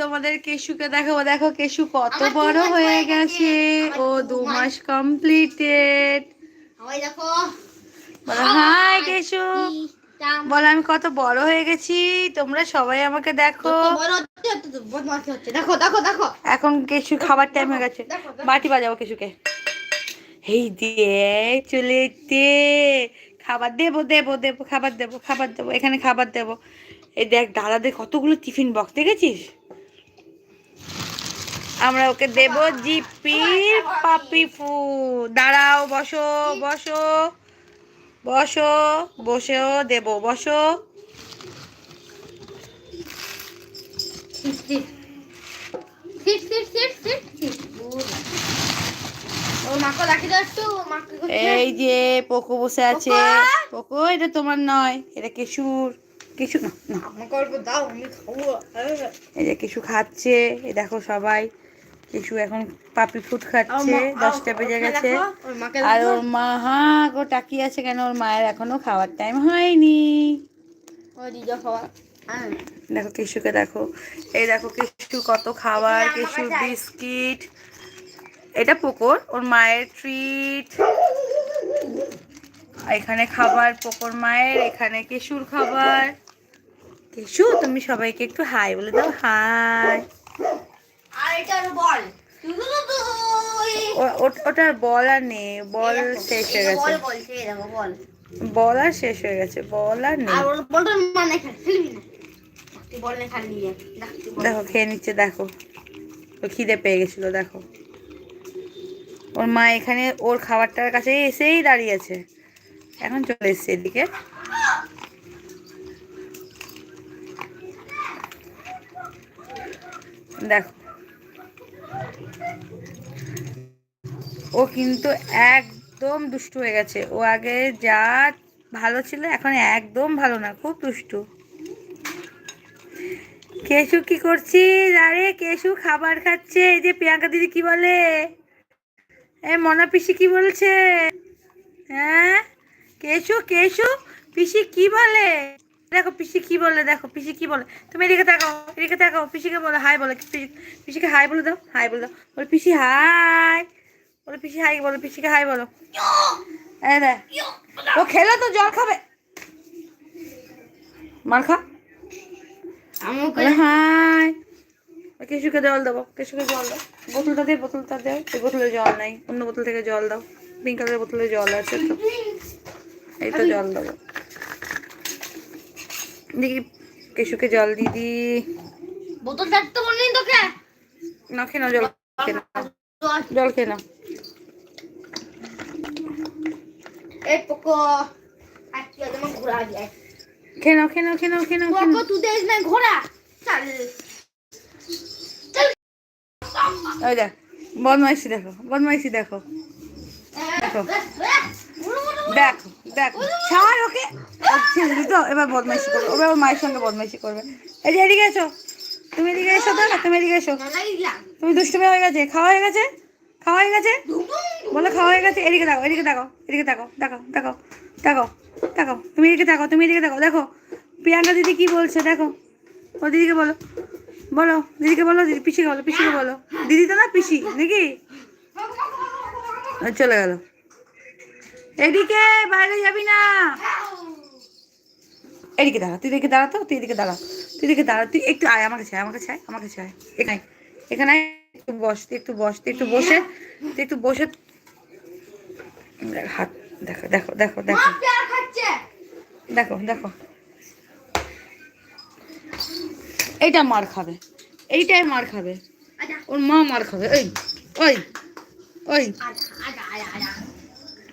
তোমাদের কেশুকে দেখাবো। দেখো কেশু কত বড় হয়ে গেছে। ও দু মাস কমপ্লিটেড দেখো। হাই কেশু। বলো আমি কত বড় হয়ে গেছি। তোমরা সবাই আমাকে দেখো। দেখো দেখো দেখো। এখন কেশু খাবার টাইম হয়ে গেছে। বাটি বাজাবো কেশুকে। এই দিয়ে চলে এসছে। খাবার দেবো দেবো দেবো খাবার দেবো খাবার দেবো এখানে খাবার দেবো। এই দেখ দাদাদের কতগুলো টিফিন বক্স দেখেছিস? আমরা ওকে দেবো জিপির পাপি ফু দাঁড়াও বসো বসো বসো বসেও দেবো বসো। এই যে পোকো বসে আছে। পোকো! এটা তোমার নয় এটা কেশুর। কিছু না এই যে কিছু খাচ্ছে এই দেখো সবাই। কিছু এখন পাপি ফুড খাচ্ছে দশটা বেজে গেছে। আর ওর মা হা গো তাকিয়ে আছে কেন? ওর মায়ের এখনও খাওয়ার টাইম হয়নি। হ্যাঁ দেখো কেশুকে দেখো। এই দেখো কেশু কত খাবার কেশুর বিস্কিট। এটা পোকর ওর মায়ের ট্রিট এখানে খাবার পোকর মায়ের এখানে কেশুর খাবার। কেশু তুমি সবাইকে একটু হাই বলে দাও। হাই আর এটা হলো বল ও- ও- ওটার বল আর নেই বল শেষ হয়ে গেছে। বল আর শেষ হয়ে গেছে বল আর নেই। মানে দেখ খেয়ে নিচ্ছে দেখো। ও খিদে পেয়ে গেছিল দেখো। ওর মা এখানে ওর খাবারটার কাছে এসেই দাঁড়িয়েছে এখন চলে এসছে এদিকে। দেখো ও কিন্তু একদম দুষ্টু হয়ে গেছে। ও আগে যা ভালো ছিল, এখন একদম ভালো না, খুব দুষ্টু। কেশু কি করছিস? আরে কেশু খাবার খাচ্ছে। এই যে প্রিয়াঙ্কা দিদি কি বলে? এ মনা পিসি কি বলছে? হ্যাঁ? কেশু কেশু, পিসি কি বলে? দেখো পিসি কি বলে, দেখো পিসি কি বলে। তুমি এদিকে তাকাও এদিকে তাকাও, পিসিকে বলো, হাই বলো, পিসি- পিসিকে হাই বলে দাও, হাই বলে দাও। বলে, পিসি, হাই। বলে পিসি হাই বলো পিসিকে হাই বলো। এই দেখ। ও খেলে তো জল খাবে। মার খা। হাই। কেশুকে জল দেবো কেশুকে জল দাও। বোতলটা দে বোতলটা দে। এই বোতলে জল নাই অন্য বোতল থেকে জল দাও। পিঙ্ক কালারের বোতলে জল আছে তো। এই তো জল দেবো। দেখি কেশুকে জল দিদি বোতল তোকে। না খেয়ে নাও জল খেয়ে নাও। জল খেয়ে নাও। এই পোকো আজকে তোমার ঘোরা যায় খেয়ে নাও খেয়ে নাও খেয়ে নাও খেয়ে নাও পোকো তুই দেখ না ঘোরা। চল। ওই দেখ বদমাইশি দেখো বদমাইশি দেখো। দেখো। দেখো দেখো। ছাড় ওকে। ছেড়ে দিত এবার বদমাইশি করবে এবার ওর মায়ের সঙ্গে বদমাইশি করবে। এই যে এদিকে এসো। তুমি এদিকে এসো তো না তুমি এদিকে এসো। তুমি দুষ্টুমি হয়ে গেছে খাওয়া হয়ে গেছে? খাওয়া হয়ে গেছে? বলো খাওয়া হয়ে গেছে? এদিকে দেখো এদিকে দেখো এদিকে দেখো দেখো দেখো দেখো দেখো, তুমি এদিকে দেখো তুমি এদিকে দেখো দেখো, প্রিয়াঙ্কা দিদি কি বলছে, দেখো, ও দিদিকে বলো বলো, দিদিকে বলো, দিদি, পিসিকে বলো পিসিকে বলো, দিদি তো না পিসি, নাকি? চলে গেল। এদিকে, বাইরে যাবি না। এদিকে দাঁড়া, তুই এদিকে দাঁড়া তো, তুই এদিকে দাঁড়া, তুই এদিকে দাঁড়া, তুই একটু আয় আমার কাছে আয় আমার কাছে আয় আমার কাছে আয়, এখানে এখানে একটু বস তুই একটু বস তুই একটু বসে তুই একটু বসে হাত দেখো দেখো দেখো দেখো দেখো দেখো এইটা মার খাবে এইটাই মার খাবে ওর মা মার খাবে ওই ওই ওই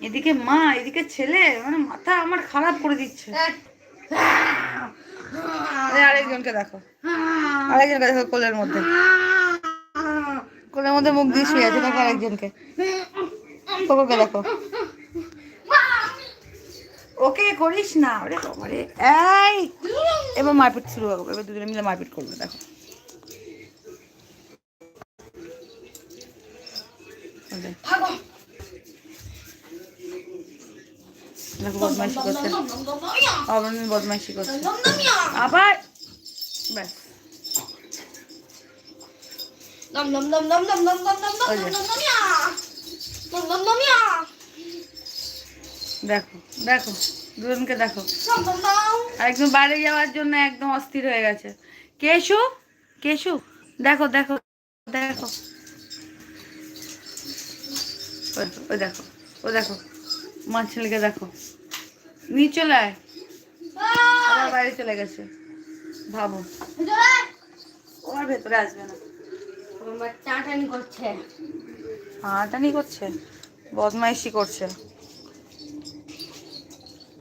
এদিকে মা এদিকে ছেলে মানে মাথা আমার খারাপ করে দিচ্ছে আরেকজনকে দেখো আরেকজনকে দেখো কোলের মধ্যে কোলের মধ্যে মুখ দিয়ে শুয়ে আছে, দেখো আরেকজনকে। কোকোকে দেখো। ওকে করিস না, ওরে বাবারে এই, এবার মারপিট শুরু হবে, এবার দুজনে মিলে মারপিট করবে, দেখো। বদমাইশি করছে। বদমাইশি করছে। আবার, ব্যাস। দম দম দম দম দম দম দম দম দম ওই যে। দম দম ইয়া। দম দম দম দেখো দেখো দুজনকে দেখো একদম বাইরে যাওয়ার জন্য একদম অস্থির হয়ে গেছে কেশু কেশু দেখো দেখো দেখো ওই দেখো, ও দেখো মা ছেলেকে দেখো নিয়ে চলে আয় আবার বাইরে চলে গেছে ভাবো। ও আর ভেতরে আসবে না আমার টানাটানি করছে। হাঁটানি করছে? বদমাইশি করছে।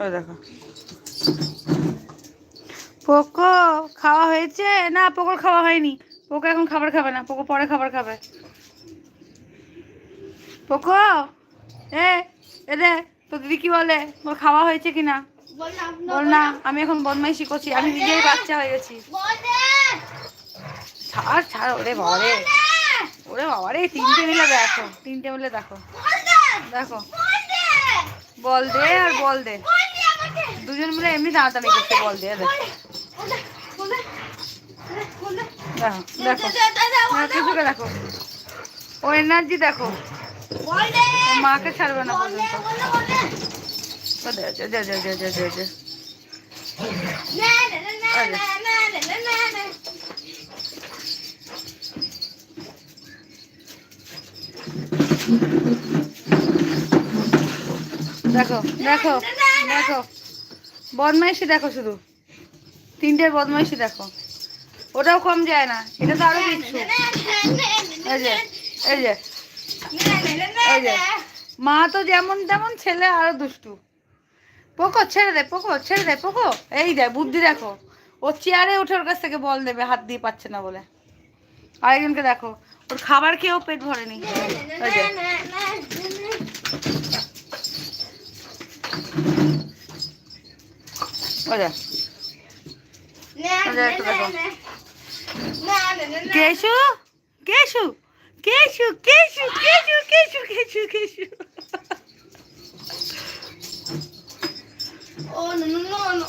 ওই দেখো। পোকো খাওয়া হয়েছে? না পোকোর খাওয়া হয়নি। পোকো এখন খাবার খাবে না পোকো পরে খাবার খাবে। পোকো এ এ রে তো দিদি কি বলে? তোর খাওয়া হয়েছে কিনা? বল না আমি এখন বদমাইশি করছি আমি নিজেই বাচ্চা হয়ে গেছি। আর ছাড় ওরে বাবারে ওরে বাবারে তিনটে মিলে দেখো তিনটে মিলে দেখো দেখো বল দে আর বল দে দুজন মিলে এমনি টানাটানি করছে বল দে দেখো দেখো দেখো দেখো ও এনার্জি দেখো মাকে ছাড়বে না পর্যন্ত দেখো দেখো দেখো। বদমাইশি দেখো শুধু। তিনটের বদমাইশি দেখো। ওটাও কম যায় না, এটা তো আরও কিচ্ছু এই যে এই যে এই যে। মা তো যেমন তেমন ছেলে, আরও দুষ্টু। পোকো, ছেড়ে দে, পোকো, ছেড়ে দে, পোকো। এই দে বুদ্ধি দেখো। ও চেয়ারে উঠে ওর কাছ থেকে বল দেবে, হাত দিয়ে পাচ্ছে না বলে। আরেকজনকে দেখো। ওর খাবার খেয়েও পেট ভরেনি। Keshu? Keshu? Keshu Keshu Keshu Keshu Keshu Keshu. Oh no no no no!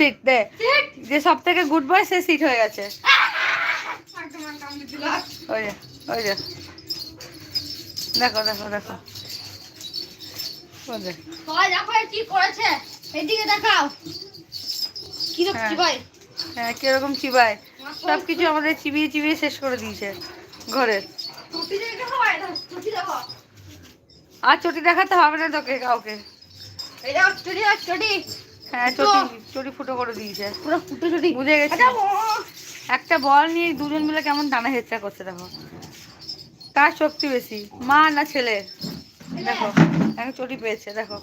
Sit দে। যে সব থেকে গুড বয় সে সিট হয়ে গেছে। ওই যে ওই যে। দেখো দেখো দেখো। ওই যে। সবাই দেখো এ কি করেছে। এদিকে দেখাও। কি হ্যাঁ। দেখছি ভাই হ্যাঁ কীরকম চিবায় সব কিছু আমাদের চিবিয়ে চিবিয়ে শেষ করে দিয়েছে ঘরের দেখো আর চটি দেখাতে হবে না তোকে কাউকে। এই দেখো চটি চটি। হ্যাঁ চটি চটি ফুটো করে দিয়েছে ফুটো গেছে একটা বল নিয়ে দুজন মিলে কেমন টানা হেচা করছে দেখো কার শক্তি বেশি মা না ছেলে দেখো চটি পেয়েছে দেখো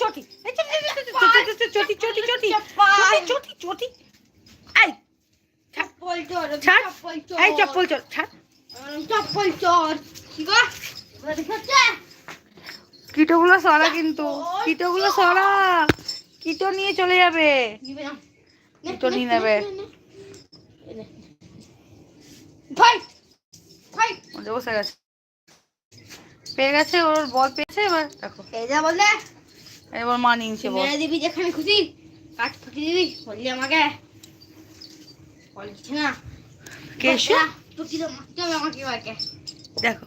চটি চটি চপ্পল চোর চপ্পল চপ্পল কি গো কিটোগুলো সরা কিন্তু। কিটোগুলো সরা। কিটো নিয়ে চলে যাবে। দুটো নিয়ে নেবে। বসে গেছে। পেয়ে গেছে ওর বল পেয়েছে এবার দেখো। বললে এবার মা নিয়েছে বল। দিবি যেখানে খুশি। কাজ ফুটিয়ে দিবি বললি আমাকে। বলছি না। কেশু টুকি তো মারতে হবে আমাকে দেখো।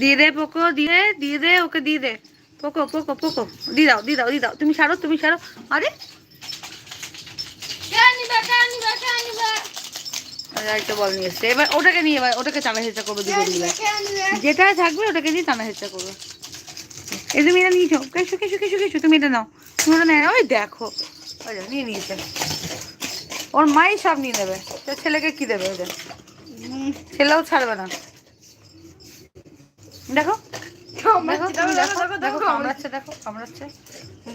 দিয়ে দে পোকো দিয়ে দে, দিয়ে দে ওকে দিয়ে দে। পোকো পোকো পোকো। দিয়ে দাও দিয়ে দাও দিয়ে দাও। তুমি সারো তুমি সারো। আরে। আরে একটা বল নিয়ে এসছে। এবার ওটাকে নিয়ে এবার ওটাকে টানা হেঁচা করব দুজন মিলে যেটা থাকবে ওটাকে নিয়ে টানা হেঁচা করবে। এই তুমি এটা নিয়েছো কেসু কেসু কেসু কেসু তুমি এটা নাও। তুমি ওটা নেয় ওই দেখো। ওই নিয়ে নিয়েছে। ওর মাই সব নিয়ে নেবে। ছেলেকে কি দেবে? ওটা খেলেও ছাড়বে না। দেখো। দেখো কামড়াচ্ছে, দেখো, দেখো দেখো, দেখো দেখো, কামড়াচ্ছে।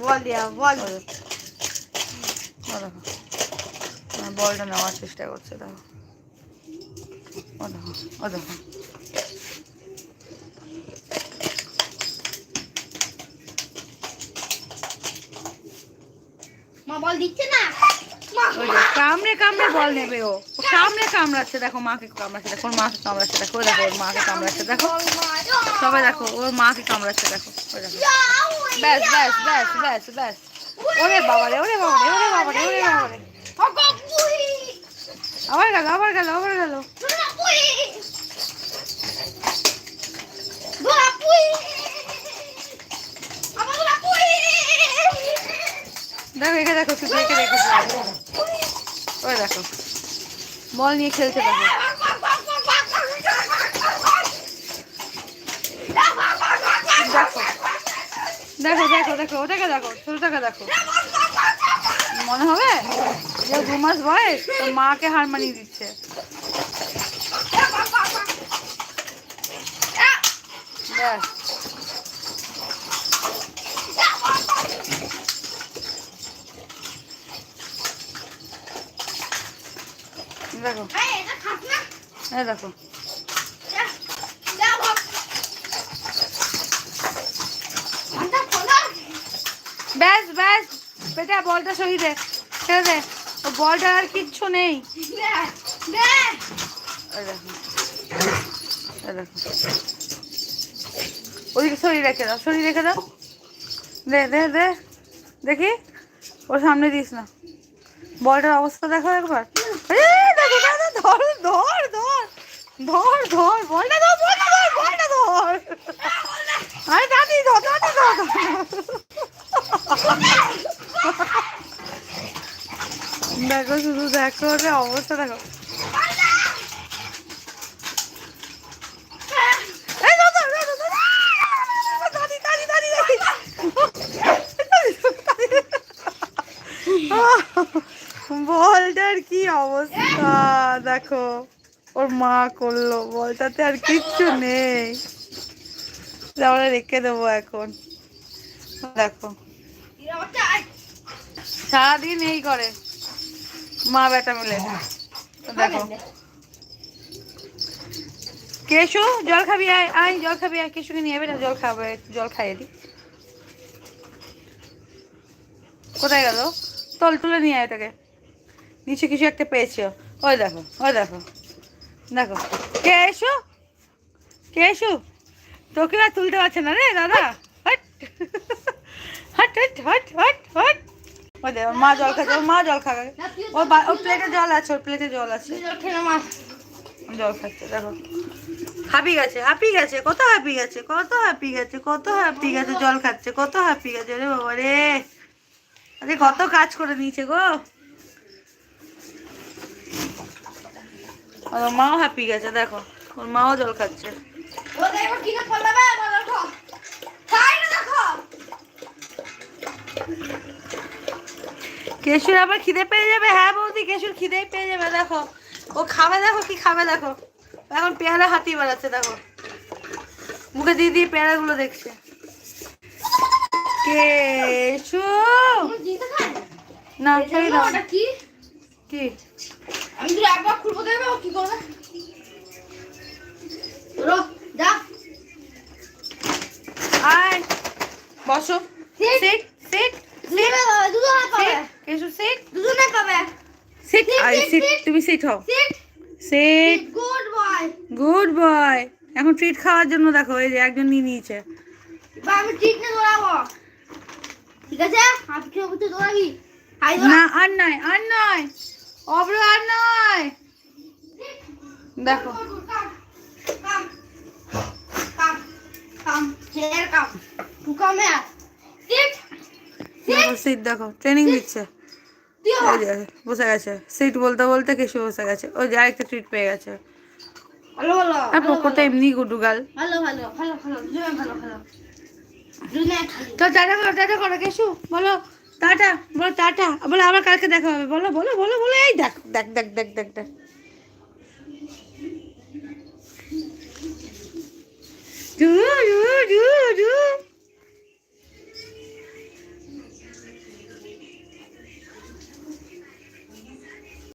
বল দিয়া বল। দেখো ও দেখো। আমার বলটা নেওয়ার চেষ্টা করছে দেখো। ও দেখো ও দেখো। মা বল দিচ্ছে না? কামড়ে কামড়ে বল নেবে ও। কামড়ে কামড়াচ্ছে, দেখো মাকে কামড়াচ্ছে, দেখো, ওর মাকে কামড়াচ্ছে, দেখো দেখো, ওর মাকে কামড়াচ্ছে, দেখো। সবাই দেখো, ওর মাকে কামড়াচ্ছে, দেখো, ওই দেখো। ব্যাস ব্যাস ব্যাস ব্যাস ব্যাস। ওরে বাবারে ওরে বাবারে ওরে বাবারে ওরে বাবারে। আবার গেল আবার গেল আবার গেল। দেখো, এখানে দেখো শুধু একে রেখেছে ওই দেখো। বল নিয়ে খেলছে দেখো। দেখো দেখো দেখো, ওটাকে দেখো দেখো। মনে হবে? দু মাস বয়স মাকে দিচ্ছে। দেখো। এই দেখো। ব্যাস ব্যাস। বেটা বলটা সরিয়ে দে। ছেড়ে দে। ও বলটা আর কিচ্ছু নেই। ওদিকে সরিয়ে রেখে দাও সরিয়ে রেখে দাও। দে দে দে। দেখি। ওর সামনে দিস না। বলটার অবস্থা দেখো একবার। ধর ধর ধর ধর ধর ধর আরে ধর দেখো শুধু দেখো অবস্থা দেখো এই দাদা, দাদা, দাদা, দাদি, দাদি, দাদি, দাদি। বলটার কি অবস্থা? দেখো, ওর মা করল, বলটাতে আর কিচ্ছু নেই। আমরা রেখে দেবো এখন। দেখো। সারাদিন এই করে। মা বেটা মিলে। দেখো। কেশু, জল খাবি, আয় আয়, জল খাবি, আয়। কেশুকে নিয়ে যাবে না, জল খাবে, জল খাইয়ে দি। কোথায় গেল? তল তুলে নিয়ে আয় ওটাকে। নিচে কিছু একটা পেয়েছে। ও। দেখো, ওই দেখো। দেখো। কেশু কেশু তোকে আর তুলতে পারছে না রে, দাদা। Hot. Hot hot hot hot hot. ওই দেখো, মা জল খাচ্ছে, ওর মা জল খাবে ওর ওর প্লেটে জল আছে, ওর প্লেটে জল আছে। জল খাচ্ছে, দেখো। হাঁপি গেছে হাঁপি গেছে, কত হাঁপি গেছে, কত হাঁপি গেছে, কত হাঁপি গেছে, জল খাচ্ছে, কত হাঁপি গেছে রে বাবা রে। আরে কত কাজ করে নিয়েছে গো। আর মাও হ্যাপি গেছে দেখো। ওর মাও জল খাচ্ছে। কেশুর আবার খিদে পেয়ে যাবে? হ্যাঁ বৌদি কেশুর খিদেই পেয়ে যাবে দেখো। ও খাবে দেখো কি খাবে দেখো। এখন পেয়ারা হাতি বেড়াচ্ছে দেখো। মুখে দিয়ে দিয়ে পেয়ারাগুলো দেখছে। কেশু! না কি? কি? আমি যদি একবার খুলবো দেবে কি করবে যা। আয় বসো। সিট। সিট. তুমি সিট হও। সিট। Good boy. এখন ট্রিট খাওয়ার জন্য দেখো এই যে একজন নিয়ে নিয়েছে। আমি ঠিক না দৌড়াবো। ঠিক আছে? করতে দৌড়াবি। না আর নয় আর নয় অব্র আর নয়। দেখো। সিট দেখো ট্রেনিং দিচ্ছে। বসে গেছে। সিট বলতে বলতে কেশু বসে গেছে। ওই যে আরেকটা ট্রিট পেয়ে গেছে। আর পোকোটা এমনি গুডুগাল ভালো ভালো ভালো ভালো ভালো ভালো। তো টাটা করো টাটা করো কেশু বলো। টাটা বলো টাটা বলো আবার কালকে দেখা হবে বলো বলো বলো বলো এই দেখ দেখ দেখ দেখ দেখ দেখ Do, do, do, do.